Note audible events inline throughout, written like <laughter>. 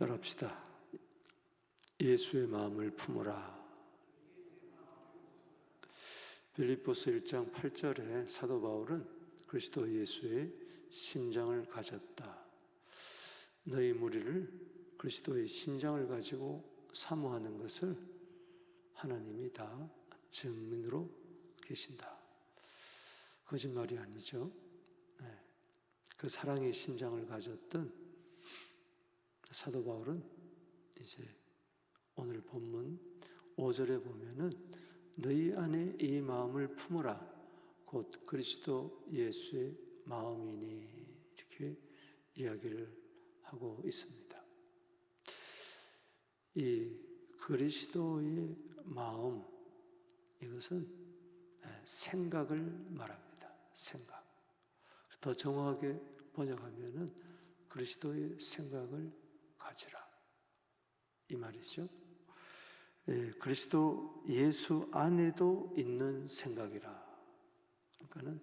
따라합시다. 예수의 마음을 품으라. 빌립보서 1장 8절에 사도 바울은 그리스도 예수의 심장을 가졌다. 너희 무리를 그리스도의 심장을 가지고 사모하는 것을 하나님이 다 증민으로 계신다. 거짓말이 아니죠. 네. 그 사랑의 심장을 가졌던 사도 바울은 이제 오늘 본문 5절에 보면은 너희 안에 이 마음을 품으라 곧 그리스도 예수의 마음이니 이렇게 이야기를 하고 있습니다. 이 그리스도의 마음 이것은 생각을 말합니다. 생각. 더 정확하게 번역하면은 그리스도의 생각을 가지라 이 말이죠. 예, 그리스도 예수 안에도 있는 생각이라. 그러니까는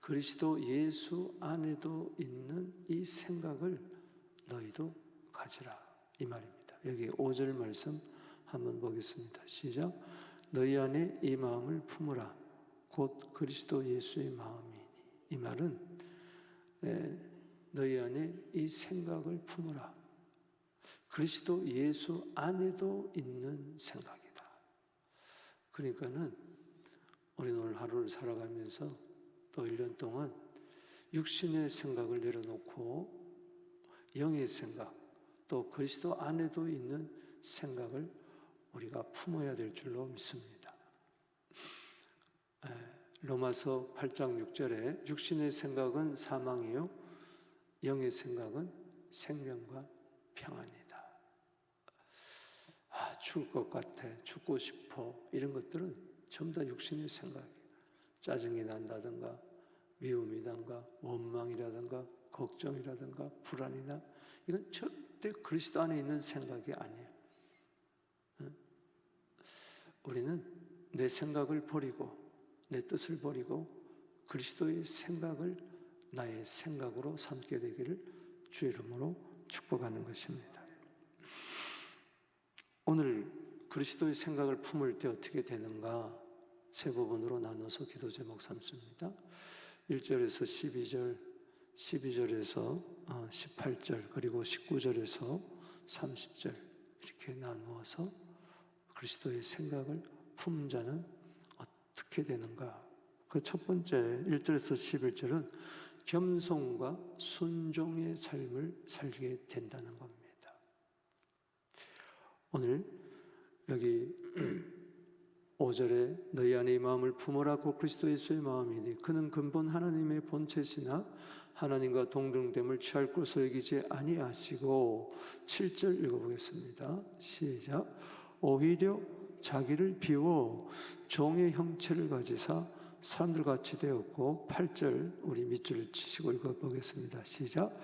그리스도 예수 안에도 있는 이 생각을 너희도 가지라 이 말입니다. 여기 5절 말씀 한번 보겠습니다. 시작. 너희 안에 이 마음을 품으라. 곧 그리스도 예수의 마음이니. 이 말은 에, 너희 안에 이 생각을 품으라. 그리스도 예수 안에도 있는 생각이다. 그러니까는 우리는 오늘 하루를 살아가면서 또 1년 동안 육신의 생각을 내려놓고 영의 생각, 또 그리스도 안에도 있는 생각을 우리가 품어야 될 줄로 믿습니다. 로마서 8장 6절에 육신의 생각은 사망이요 영의 생각은 생명과 평안이다. 아, 죽을 것 같아, 죽고 싶어 이런 것들은 전부 다 육신의 생각이에요. 짜증이 난다든가 미움이든가 원망이라든가 걱정이라든가 불안이나 이건 절대 그리스도 안에 있는 생각이 아니에요. 우리는 내 생각을 버리고 내 뜻을 버리고 그리스도의 생각을 나의 생각으로 삼게 되기를 주의 이름으로 축복하는 것입니다. 오늘 그리스도의 생각을 품을 때 어떻게 되는가 세 부분으로 나눠서 기도 제목 삼습니다. 1절에서 12절, 12절에서 18절, 그리고 19절에서 30절 이렇게 나누어서 그리스도의 생각을 품은 자는 어떻게 되는가? 그 첫 번째 1절에서 11절은 겸손과 순종의 삶을 살게 된다는 겁니다. 오늘 여기 <clears throat> 5절에 너희 안에 이 마음을 품으라고 그리스도 예수의 마음이니 그는 근본 하나님의 본체시나 하나님과 동등됨을 취할 것을 여기지 아니하시고 7절 읽어보겠습니다. 시작 오히려 자기를 비워 종의 형체를 가지사 사람들 같이 되었고 8절 우리 밑줄을 치시고 읽어보겠습니다. 시작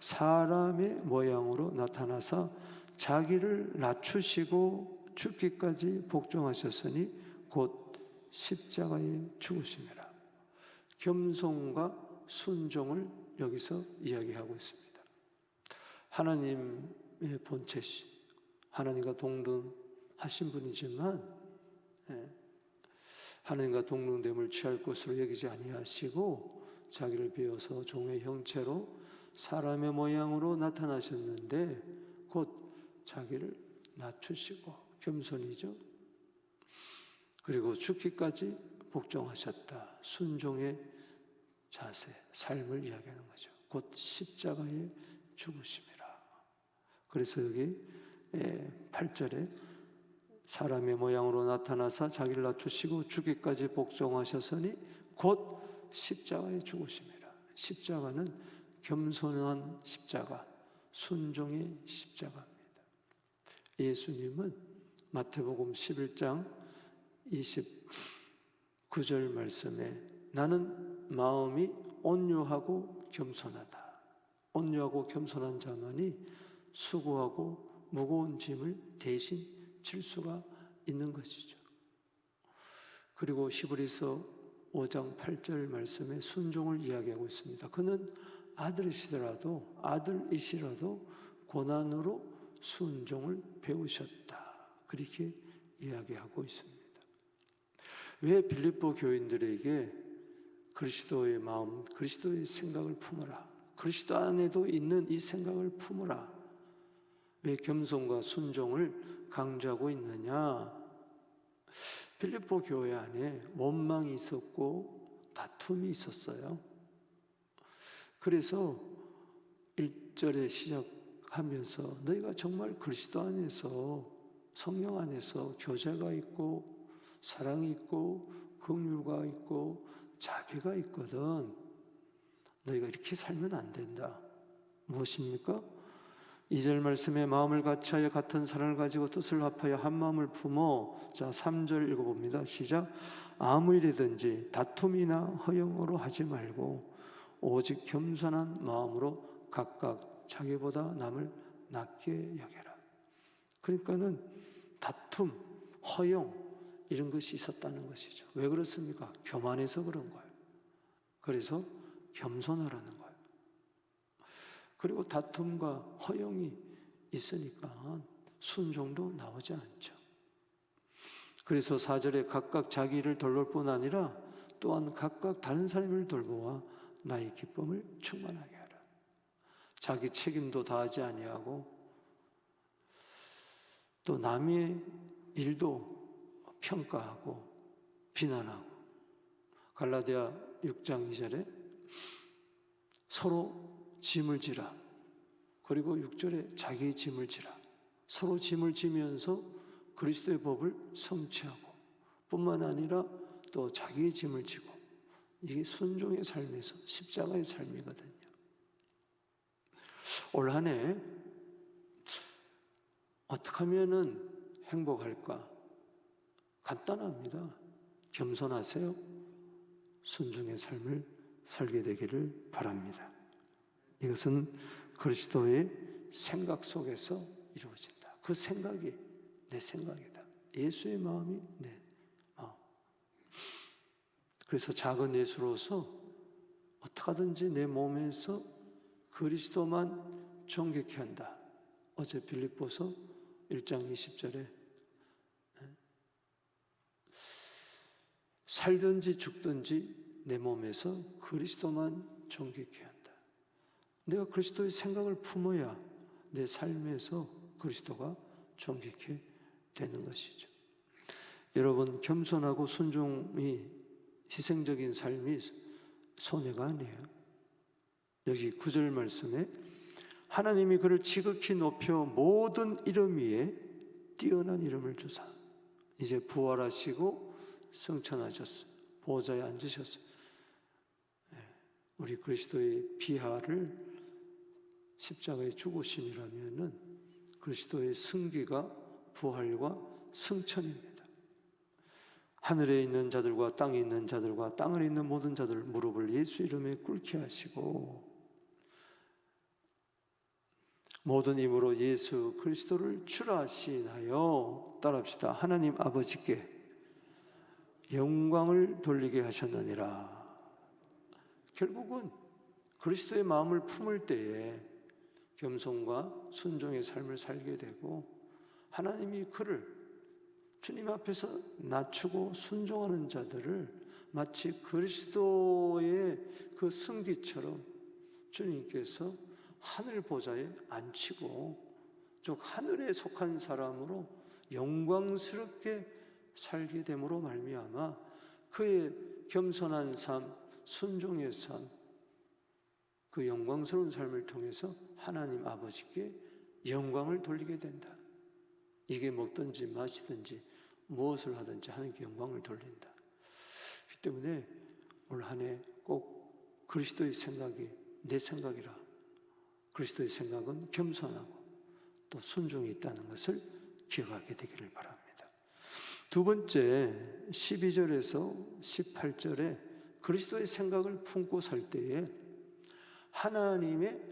사람의 모양으로 나타나사 자기를 낮추시고 죽기까지 복종하셨으니 곧 십자가에 죽으심이라. 겸손과 순종을 여기서 이야기하고 있습니다. 하나님의 본체시, 하나님과 동등하신 분이지만 예, 하나님과 동등됨을 취할 것으로 여기지 아니하시고 자기를 비워서 종의 형체로 사람의 모양으로 나타나셨는데 곧 자기를 낮추시고 겸손이죠. 그리고 죽기까지 복종하셨다. 순종의 자세, 삶을 이야기하는 거죠. 곧 십자가에 죽으심이라. 그래서 여기 8절에 사람의 모양으로 나타나사 자기를 낮추시고 죽기까지 복종하셨으니 곧 십자가에 죽으심이라. 십자가는 겸손한 십자가, 순종의 십자가입니다. 예수님은 마태복음 11장 29절 말씀에 나는 마음이 온유하고 겸손하다. 온유하고 겸손한 자만이 수고하고 무거운 짐을 대신 질 수가 있는 것이죠. 그리고 시브리서 5장 8절 말씀에 순종을 이야기하고 있습니다. 그는 아들이시더라도 아들이시라도 고난으로 순종을 배우셨다. 그렇게 이야기하고 있습니다. 왜 빌립보 교인들에게 그리스도의 마음, 그리스도의 생각을 품어라. 그리스도 안에도 있는 이 생각을 품어라. 왜 겸손과 순종을 강조하고 있느냐? 빌립보 교회 안에 원망이 있었고 다툼이 있었어요. 그래서 1절에 시작 하면서 너희가 정말 그리스도 안에서 성령 안에서 교제가 있고 사랑이 있고 긍휼과 있고 자비가 있거든. 너희가 이렇게 살면 안 된다. 무엇입니까? 2절 말씀에 마음을 같이하여 같은 사랑을 가지고 뜻을 합하여 한 마음을 품어 자 3절 읽어봅니다. 시작 아무 일이든지 다툼이나 허영으로 하지 말고 오직 겸손한 마음으로 각각 자기보다 남을 낮게 여겨라. 그러니까는 다툼, 허영 이런 것이 있었다는 것이죠. 왜 그렇습니까? 교만해서 그런 거예요. 그래서 겸손하라는 거예요. 그리고 다툼과 허영이 있으니까 순종도 나오지 않죠. 그래서 사절에 각각 자기를 돌볼 뿐 아니라 또한 각각 다른 사람을 돌보아 나의 기쁨을 충만하게. 자기 책임도 다하지 아니하고 또 남의 일도 평가하고 비난하고 갈라디아 6장 2절에 서로 짐을 지라. 그리고 6절에 자기의 짐을 지라. 서로 짐을 지면서 그리스도의 법을 성취하고 뿐만 아니라 또 자기의 짐을 지고 이게 순종의 삶에서 십자가의 삶이거든요. 올 한 해 어떻게 하면은 행복할까? 간단합니다. 겸손하세요. 순종의 삶을 살게 되기를 바랍니다. 이것은 그리스도의 생각 속에서 이루어진다. 그 생각이 내 생각이다. 예수의 마음이 내 마음. 그래서 작은 예수로서 어떻게 하든지 내 몸에서 그리스도만 존귀케 한다. 어제 빌립보서 1장 20절에 살든지 죽든지 내 몸에서 그리스도만 존귀케 한다. 내가 그리스도의 생각을 품어야 내 삶에서 그리스도가 존귀케 되는 것이죠. 여러분 겸손하고 순종이 희생적인 삶이 손해가 아니에요. 여기 구절 말씀에 하나님이 그를 지극히 높여 모든 이름 위에 뛰어난 이름을 주사 이제 부활하시고 승천하셨어요. 보좌에 앉으셨어요. 네, 우리 그리스도의 비하를 십자가의 죽으심이라면은 그리스도의 승기가 부활과 승천입니다. 하늘에 있는 자들과 땅에 있는 자들과 땅을 있는 모든 자들 무릎을 예수 이름에 꿇게 하시고 모든 힘으로 예수 그리스도를 출하시나요? 따라합시다. 하나님 아버지께 영광을 돌리게 하셨느니라. 결국은 그리스도의 마음을 품을 때에 겸손과 순종의 삶을 살게 되고 하나님이 그를 주님 앞에서 낮추고 순종하는 자들을 마치 그리스도의 그 승기처럼 주님께서 하늘 보좌에 앉히고 즉 하늘에 속한 사람으로 영광스럽게 살게 됨으로 말미암아 그의 겸손한 삶, 순종의 삶, 그 영광스러운 삶을 통해서 하나님 아버지께 영광을 돌리게 된다. 이게 먹든지 마시든지 무엇을 하든지 하나님께 영광을 돌린다. 그 때문에 올 한 해 꼭 그리스도의 생각이 내 생각이라 그리스도의 생각은 겸손하고 또 순종이 있다는 것을 기억하게 되기를 바랍니다. 두 번째 12절에서 18절에 그리스도의 생각을 품고 살 때에 하나님의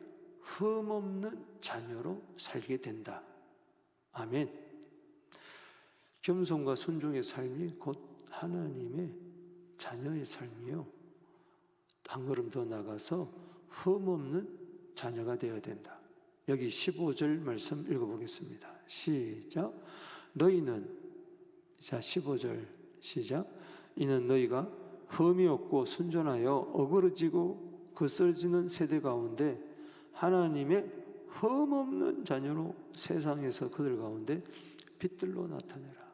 흠없는 자녀로 살게 된다. 아멘. 겸손과 순종의 삶이 곧 하나님의 자녀의 삶이요. 한 걸음 더 나가서 흠없는 자녀가 되어야 된다. 여기 15절 말씀 읽어보겠습니다. 시작. 너희는 자 15절 시작. 이는 너희가 흠이 없고 순전하여 어그러지고 거스러지는 세대 가운데 하나님의 흠 없는 자녀로 세상에서 그들 가운데 빛들로 나타내라.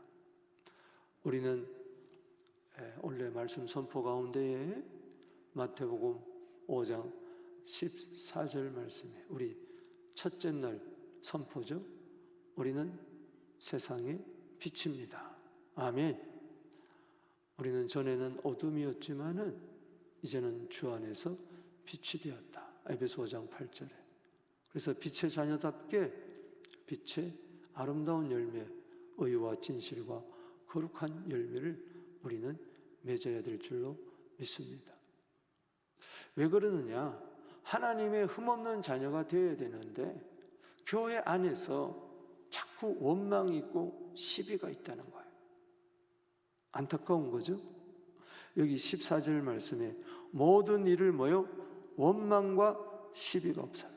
우리는 예, 원래 말씀 선포 가운데에 마태복음 5장 14절 말씀에 우리 첫째 날 선포죠. 우리는 세상의 빛입니다. 아멘. 우리는 전에는 어둠이었지만은 이제는 주 안에서 빛이 되었다. 에베소 5장 8절에. 그래서 빛의 자녀답게 빛의 아름다운 열매, 의와 진실과 거룩한 열매를 우리는 맺어야 될 줄로 믿습니다. 왜 그러느냐? 하나님의 흠없는 자녀가 되어야 되는데 교회 안에서 자꾸 원망이 있고 시비가 있다는 거예요. 안타까운 거죠. 여기 14절 말씀에 모든 일을 뭐요? 원망과 시비가 없어요.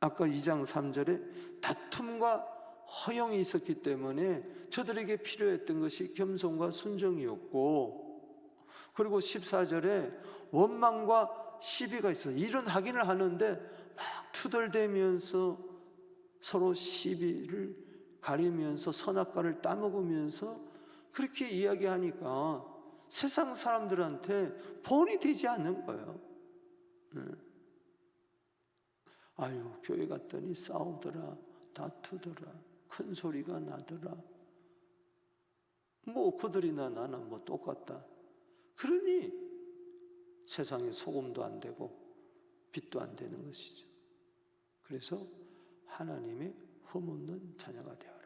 아까 2장 3절에 다툼과 허영이 있었기 때문에 저들에게 필요했던 것이 겸손과 순정이었고 그리고 14절에 원망과 시비가 있어요. 일은 하기는 하는데 막 투덜대면서 서로 시비를 가리면서 선악과를 따먹으면서 그렇게 이야기하니까 세상 사람들한테 본이 되지 않는 거예요. 네. 아유, 교회 갔더니 싸우더라, 다투더라, 큰 소리가 나더라. 뭐 그들이나 나는 뭐 똑같다. 그러니 세상에 소금도 안 되고 빛도 안 되는 것이죠. 그래서 하나님의 흠없는 자녀가 되어라.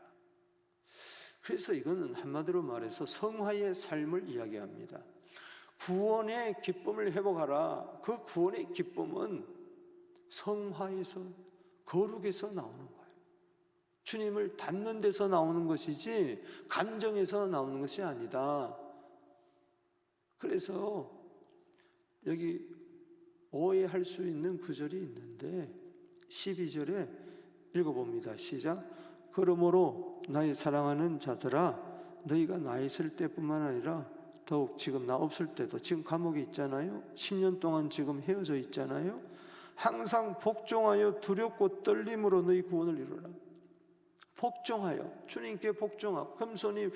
그래서 이거는 한마디로 말해서 성화의 삶을 이야기합니다. 구원의 기쁨을 회복하라. 그 구원의 기쁨은 성화에서 거룩에서 나오는 거예요. 주님을 닮는 데서 나오는 것이지 감정에서 나오는 것이 아니다. 그래서 여기 오해할 수 있는 구절이 있는데 12절에 읽어봅니다. 시작. 그러므로 나의 사랑하는 자들아 너희가 나 있을 때뿐만 아니라 더욱 지금 나 없을 때도 지금 감옥에 있잖아요. 10년 동안 지금 헤어져 있잖아요. 항상 복종하여 두렵고 떨림으로 너희 구원을 이루라. 복종하여 주님께 복종하고 겸손히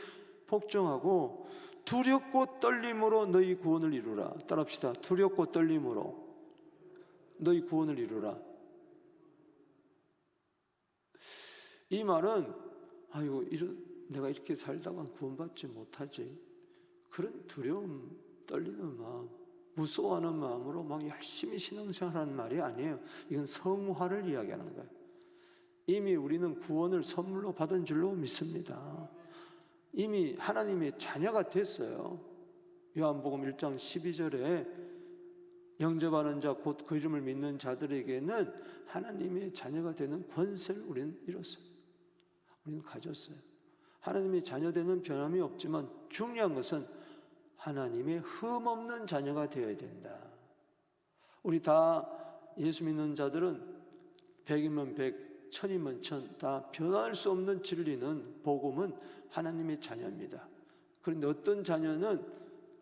복종하고 두렵고 떨림으로 너희 구원을 이루라. 따라합시다. 두렵고 떨림으로 너희 구원을 이루라. 이 말은 아이고 이런 내가 이렇게 살다가 구원받지 못하지 그런 두려움 떨리는 마음 무서워하는 마음으로 막 열심히 신앙생활하는 말이 아니에요 이건 성화를 이야기하는 거예요 이미 우리는 구원을 선물로 받은 줄로 믿습니다 이미 하나님의 자녀가 됐어요 요한복음 1장 12절에 영접하는 자 곧 그 이름을 믿는 자들에게는 하나님의 자녀가 되는 권세를 우리는 이뤘어요 우리는 가졌어요. 하나님의 자녀되는 변함이 없지만 중요한 것은 하나님의 흠없는 자녀가 되어야 된다. 우리 다 예수 믿는 자들은 백이면 백, 천이면 천, 다 변할 수 없는 진리는 복음은 하나님의 자녀입니다. 그런데 어떤 자녀는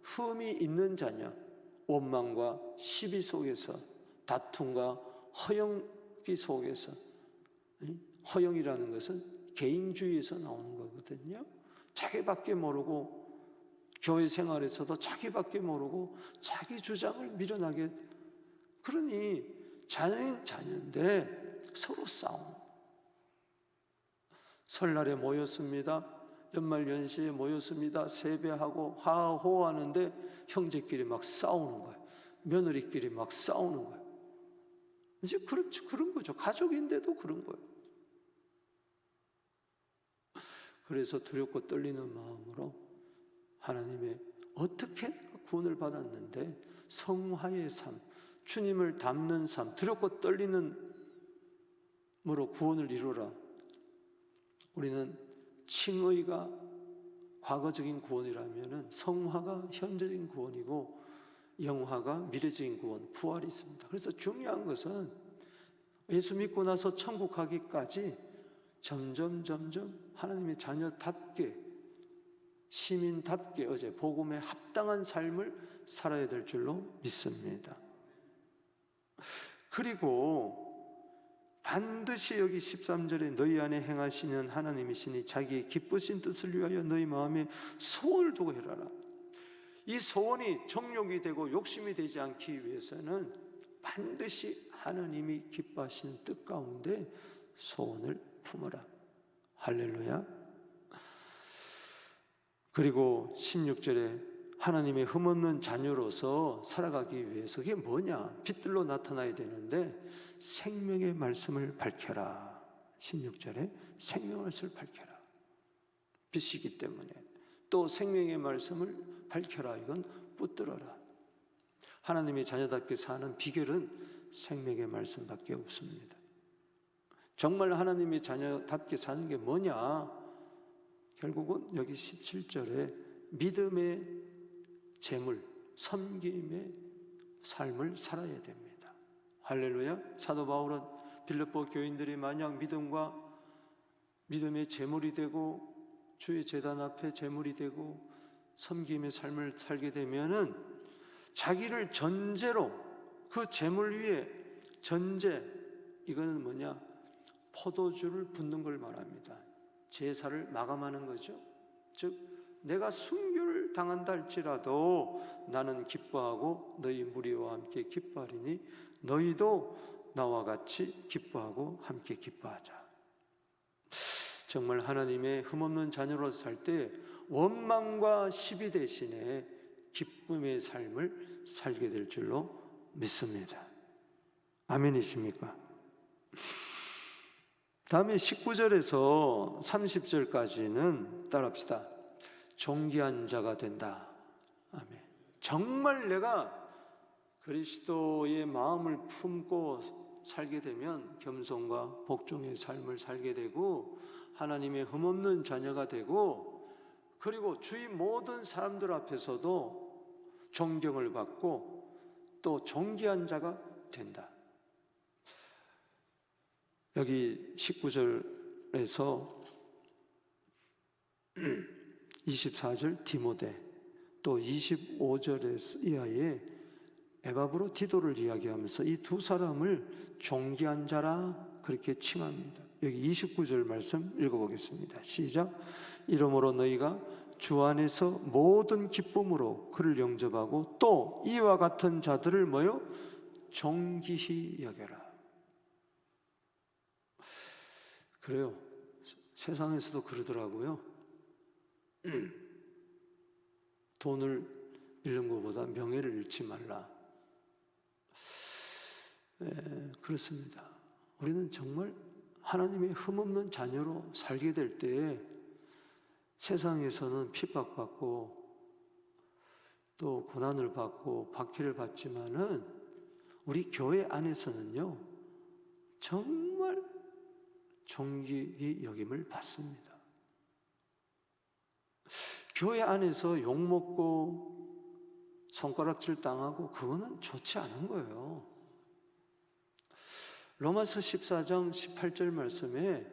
흠이 있는 자녀, 원망과 시비 속에서 다툼과 허영기 속에서 허영이라는 것은 개인주의에서 나오는 거거든요. 자기밖에 모르고 교회 생활에서도 자기밖에 모르고 자기 주장을 밀어나게 그러니 자녀인 자녀인데 서로 싸움. 설날에 모였습니다. 연말 연시에 모였습니다. 세배하고 하호하는데 형제끼리 막 싸우는 거예요. 며느리끼리 막 싸우는 거예요. 이제 그렇죠. 그런 거죠. 가족인데도 그런 거예요. 그래서 두렵고 떨리는 마음으로 하나님의 어떻게 구원을 받았는데 성화의 삶, 주님을 닮는 삶, 두렵고 떨리는 으로 구원을 이루라. 우리는 칭의가 과거적인 구원이라면 성화가 현재적인 구원이고 영화가 미래적인 구원, 부활이 있습니다. 그래서 중요한 것은 예수 믿고 나서 천국 가기까지 점점 점점 하나님의 자녀답게 시민답게 어제 복음에 합당한 삶을 살아야 될 줄로 믿습니다. 그리고 반드시 여기 13절에 너희 안에 행하시는 하나님이시니 자기의 기쁘신 뜻을 위하여 너희 마음에 소원을 두고 해라라. 이 소원이 정욕이 되고 욕심이 되지 않기 위해서는 반드시 하나님이 기뻐하시는 뜻 가운데 소원을 품어라. 할렐루야. 그리고 16절에 하나님의 흠없는 자녀로서 살아가기 위해서 그게 뭐냐? 빛들로 나타나야 되는데 생명의 말씀을 밝혀라. 16절에 생명의 말씀을 밝혀라. 빛이기 때문에 또 생명의 말씀을 밝혀라. 이건 붙들어라. 하나님의 자녀답게 사는 비결은 생명의 말씀밖에 없습니다. 정말 하나님의 자녀답게 사는 게 뭐냐? 결국은 여기 17절에 믿음의 재물, 섬김의 삶을 살아야 됩니다. 할렐루야. 사도 바울은 빌립보 교인들이 만약 믿음과 믿음의 재물이 되고 주의 재단 앞에 재물이 되고 섬김의 삶을 살게 되면은 자기를 전제로 그 재물 위에 전제 이거는 뭐냐? 포도주를 붓는 걸 말합니다. 제사를 마감하는 거죠. 즉 내가 순교를 당한다 할지라도 나는 기뻐하고 너희 무리와 함께 기뻐하리니 너희도 나와 같이 기뻐하고 함께 기뻐하자. 정말 하나님의 흠없는 자녀로서 살 때 원망과 시비 대신에 기쁨의 삶을 살게 될 줄로 믿습니다. 아멘이십니까? 다음에 19절에서 30절까지는 따라합시다. 존귀한 자가 된다. 아멘. 정말 내가 그리스도의 마음을 품고 살게 되면 겸손과 복종의 삶을 살게 되고 하나님의 흠없는 자녀가 되고 그리고 주위 모든 사람들 앞에서도 존경을 받고 또 존귀한 자가 된다. 여기 19절에서 24절 <clears throat> 디모데 또 25절에 이하에 에바브로 디도를 이야기하면서 이 두 사람을 존귀한 자라 그렇게 칭합니다. 여기 29절 말씀 읽어보겠습니다. 시작. 이러므로 너희가 주 안에서 모든 기쁨으로 그를 영접하고 또 이와 같은 자들을 뭐요? 존귀히 여겨라. 그래요. 세상에서도 그러더라고요. <clears throat> 돈을 잃는 것보다 명예를 잃지 말라. 에, 그렇습니다. 우리는 정말 하나님의 흠없는 자녀로 살게 될 때에 세상에서는 핍박받고 또 고난을 받고 박해를 받지만은 우리 교회 안에서는요 정말 존귀히 여김을 받습니다. 교회 안에서 욕 먹고 손가락질 당하고 그거는 좋지 않은 거예요. 로마서 14장 18절 말씀에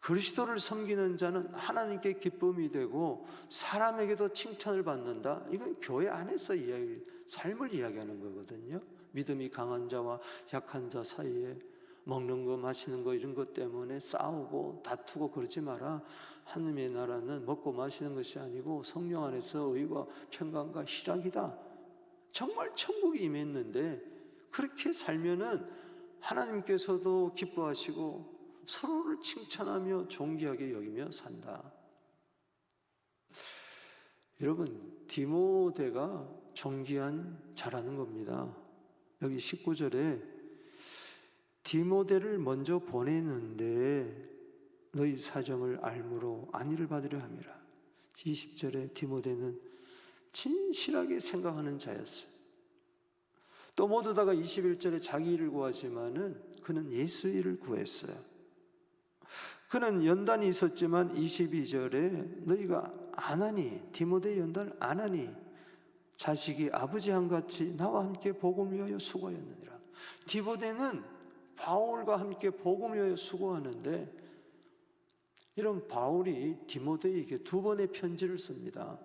그리스도를 섬기는 자는 하나님께 기쁨이 되고 사람에게도 칭찬을 받는다. 이건 교회 안에서 이야기, 삶을 이야기하는 거거든요. 믿음이 강한 자와 약한 자 사이에 먹는 거 마시는 거 이런 것 때문에 싸우고 다투고 그러지 마라. 하나님의 나라는 먹고 마시는 것이 아니고 성령 안에서 의와 평강과 희락이다. 정말 천국이 임했는데 그렇게 살면은 하나님께서도 기뻐하시고 서로를 칭찬하며 존귀하게 여기며 산다. 여러분, 디모데가 존귀한 자라는 겁니다. 여기 19절에 디모데를 먼저 보내는데 너희 사정을 알므로 안위를 받으려 함이라. 20절에 디모데는 진실하게 생각하는 자였어요. 또 모두 다가 21절에 자기 일을 구하지만은 그는 예수 일을 구했어요. 그는 연단이 있었지만 22절에 너희가 안 하니 디모데 연단을 안 하니 자식이 아버지 한같이 나와 함께 복음을 위하여 수고하였느니라. 디모데는 바울과 함께 복음을 위하여 수고하는데 이런 바울이 디모데에게 두 번의 편지를 씁니다.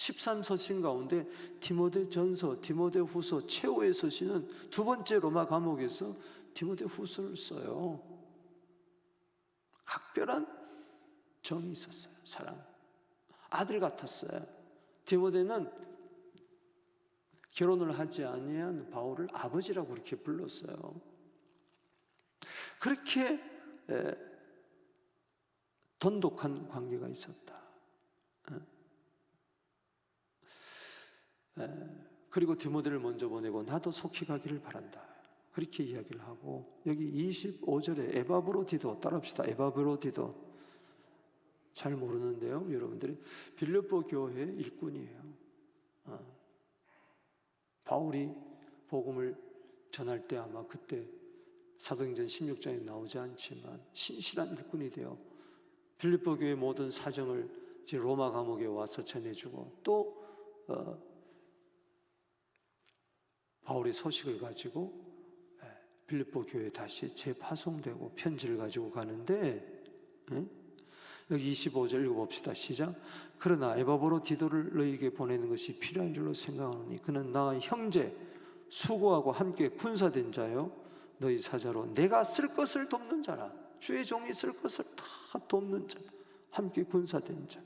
13서신 가운데 디모데 전서, 디모데 후서, 최후의 서신은 두 번째 로마 감옥에서 디모데 후서를 써요. 각별한 정이 있었어요. 사랑. 아들 같았어요. 디모데는 결혼을 하지 아니한 바울을 아버지라고 그렇게 불렀어요. 그렇게 에, 돈독한 관계가 있었다. 에, 그리고 디모데를 먼저 보내고 나도 속히 가기를 바란다. 그렇게 이야기를 하고 여기 25절에 에바브로디도 따라합시다. 에바브로디도 잘 모르는데요, 여러분들이 빌립보 교회 일꾼이에요. 어. 바울이 복음을 전할 때 아마 그때 사도행전 16장에 나오지 않지만 신실한 일꾼이 되어 빌립보 교회 모든 사정을 이제 로마 감옥에 와서 전해주고 또 어, 바울의 소식을 가지고 예, 빌립보 교회에 다시 재파송되고 편지를 가지고 가는데 예? 여기 25절 읽어봅시다. 시작. 그러나 에바보로 디도를 너희에게 보내는 것이 필요한 줄로 생각하노니 그는 나 형제 수고하고 함께 군사된 자요 너희 사자로 내가 쓸 것을 돕는 자라 주의 종이 쓸 것을 다 돕는 자 함께 군사된 자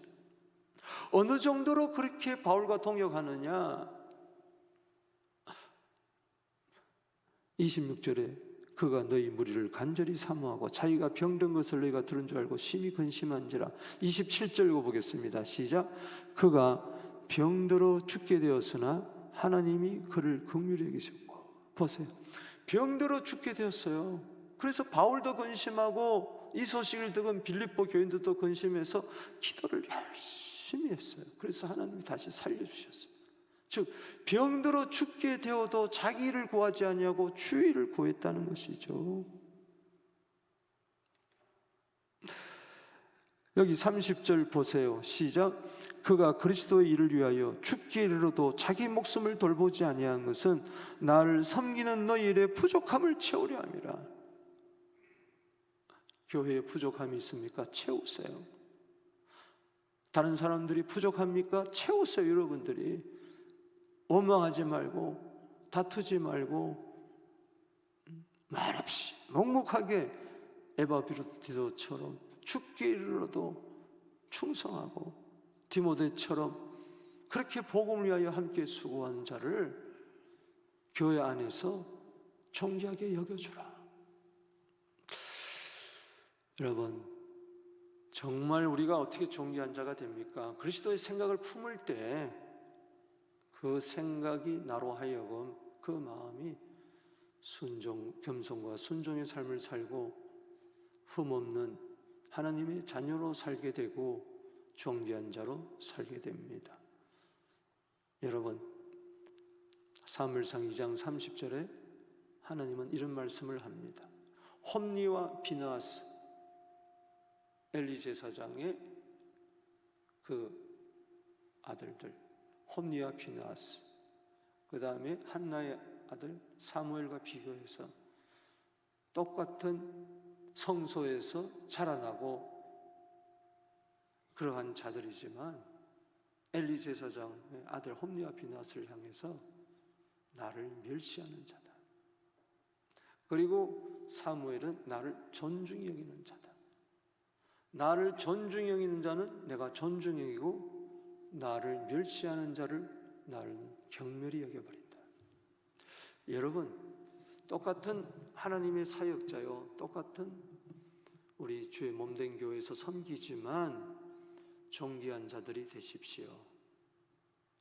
어느 정도로 그렇게 바울과 동역하느냐 26절에 그가 너희 무리를 간절히 사모하고 자기가 병든 것을 너희가 들은 줄 알고 심히 근심한지라. 27절 읽어보겠습니다. 시작. 그가 병들어 죽게 되었으나 하나님이 그를 긍휼히 여기셨고. 보세요. 병들어 죽게 되었어요. 그래서 바울도 근심하고 이 소식을 듣은 빌립보 교인들도 근심해서 기도를 열심히 했어요. 그래서 하나님이 다시 살려주셨어요 즉 병들어 죽게 되어도 자기를 구하지 아니하고 주의를 구했다는 것이죠. 여기 30절 보세요. 시작. 그가 그리스도의 일을 위하여 죽기 이르러도 자기 목숨을 돌보지 아니한 것은 나를 섬기는 너희 일의 부족함을 채우려 함이라. 교회에 부족함이 있습니까? 채우세요. 다른 사람들이 부족합니까? 채우세요, 여러분들이. 원망하지 말고 다투지 말고 말없이 묵묵하게 에바 비로디도처럼 죽기 이르러도 충성하고 디모데처럼 그렇게 복음을 위하여 함께 수고하는 자를 교회 안에서 존귀하게 여겨주라. 여러분, 정말 우리가 어떻게 존귀한 자가 됩니까? 그리스도의 생각을 품을 때 그 생각이 나로 하여금 그 마음이 순종, 겸손과 순종의 삶을 살고 흠없는 하나님의 자녀로 살게 되고 존귀한 자로 살게 됩니다. 여러분, 사무엘상 2장 30절에 하나님은 이런 말씀을 합니다. 홈니와 비나스 엘리 제사장의 그 아들들 홈니와 비나스 그 다음에 한나의 아들 사무엘과 비교해서 똑같은 성소에서 자라나고 그러한 자들이지만 엘리 제사장의 아들 홈니와 비나스를 향해서 나를 멸시하는 자다. 그리고 사무엘은 나를 존중히 여기는 자다. 나를 존중히 여기는 자는 내가 존중히 여기고 나를 멸시하는 자를 나는 경멸히 여겨버린다. 여러분, 똑같은 하나님의 사역자요, 똑같은 우리 주의 몸된 교회에서 섬기지만 존귀한 자들이 되십시오.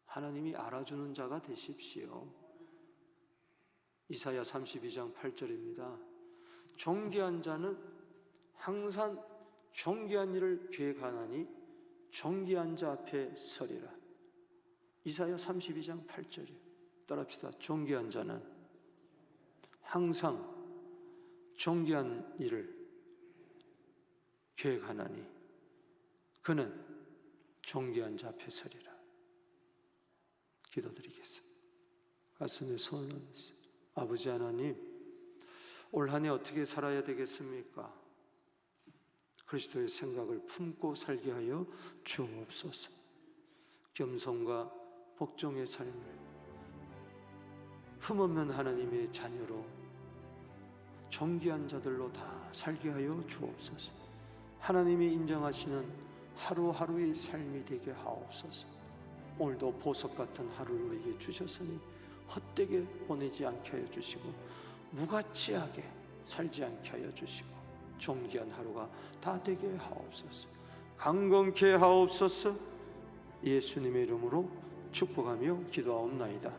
하나님이 알아주는 자가 되십시오. 이사야 32장 8절입니다. 존귀한 자는 항상 존귀한 일을 계획하나니 존귀한 자 앞에 서리라. 이사야 32장 8절이에요. 따라합시다. 존귀한 자는 항상 존귀한 일을 계획하나니 그는 존귀한 자 앞에 서리라. 기도드리겠습니다. 가슴에 손을 얹으세요. 아버지 하나님, 올 한 해 어떻게 살아야 되겠습니까? 그리스도의 생각을 품고 살게 하여 주옵소서. 겸손과 복종의 삶을 흠없는 하나님의 자녀로 존귀한 자들로 다 살게 하여 주옵소서. 하나님이 인정하시는 하루하루의 삶이 되게 하옵소서. 오늘도 보석 같은 하루를 우리에게 주셨으니 헛되게 보내지 않게 하여 주시고 무가치하게 살지 않게 하여 주시고 존귀한 하루가 다 되게 하옵소서. 강건케 하옵소서. 예수님의 이름으로 축복하며 기도하옵나이다.